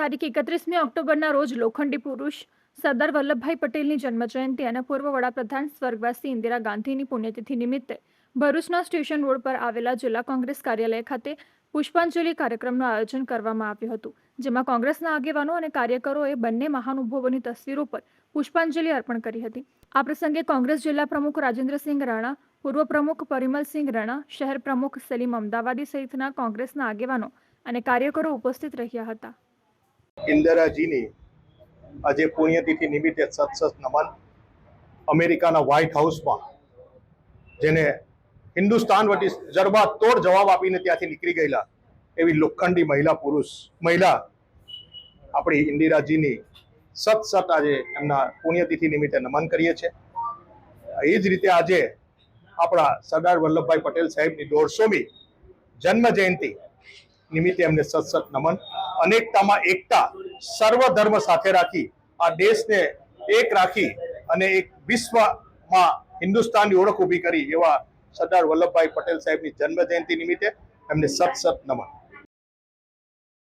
તારીખ એકત્રીસમી ઓક્ટોબરના રોજ લોખંડી પુરુષ સરદાર વલ્લભભાઈ પટેલની જન્મજયંતિ અને પૂર્વ વડાપ્રધાન સ્વર્ગવાસી ઇન્દિરા ગાંધીની પુણ્યતિથિ નિમિત્તે ભરૂચના સ્ટેશન રોડ પર આવેલા જિલ્લા કોંગ્રેસ કાર્યાલય ખાતે પુષ્પાંજલિ કાર્યક્રમનું આયોજન કરવામાં આવ્યું હતું, જેમાં કોંગ્રેસના આગેવાનો અને કાર્યકરોએ બંને મહાનુભાવોની તસવીરો પર પુષ્પાંજલિ અર્પણ કરી હતી. આ પ્રસંગે કોંગ્રેસ જિલ્લા પ્રમુખ રાજેન્દ્રસિંહ રાણા, પૂર્વ પ્રમુખ પરિમલસિંહ રાણા, શહેર પ્રમુખ સલીમ અમદાવાદી સહિતના કોંગ્રેસના આગેવાનો અને કાર્યકરો ઉપસ્થિત રહ્યા હતા. ઇન્દિરાજીની આજે પુણ્યતિથિ નિમિત્તે સત સત નમન અમેરિકાના વ્હાઇટ હાઉસમાં, જેને હિન્દુસ્તાન વટી જરબા તોડ જવાબ આપીને ત્યાંથી નીકળી ગયેલા એવી લોખંડી મહિલા પુરુષ, મહિલા આપણી ઇન્દિરાજીની સત સત આજે એમના પુણ્યતિથિ નિમિત્તે નમન કરીએ છીએ. એ જ રીતે આજે આપણા સરદાર વલ્લભભાઈ પટેલ સાહેબની દોઢસોમી જન્મ જયંતિ નિમિત્તે એમને સત સત નમન અનેકતામાં એકતા સર્વ ધર્મ સાથે રાખી આ દેશને એક રાખી અને એક વિશ્વમાં હિન્દુસ્તાનની ઓળખ ઊભી કરી એવા સરદાર વલ્લભભાઈ પટેલ સાહેબની જન્મ જયંતિ નિમિત્તે એમને સત સત નમન.